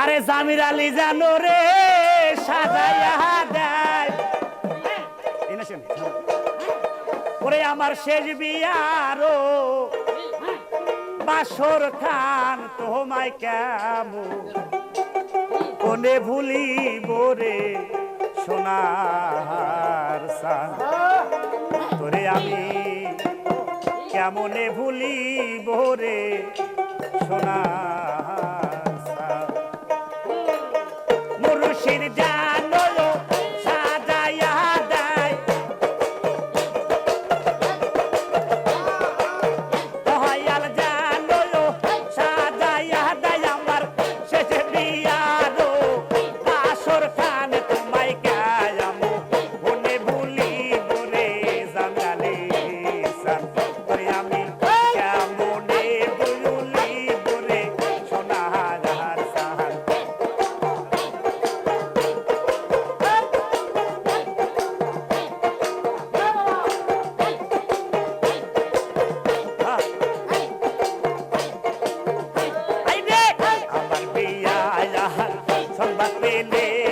আরে জামির আলী জানো রে শোন। ওরে আমার শেষ বিয়ারো বাসর খান তোমায় কেমন? কোনে ভুলিব রে সোনার সান? তোরে আমি কেমনে ভুলিব রে সোনার சேர்ந்தே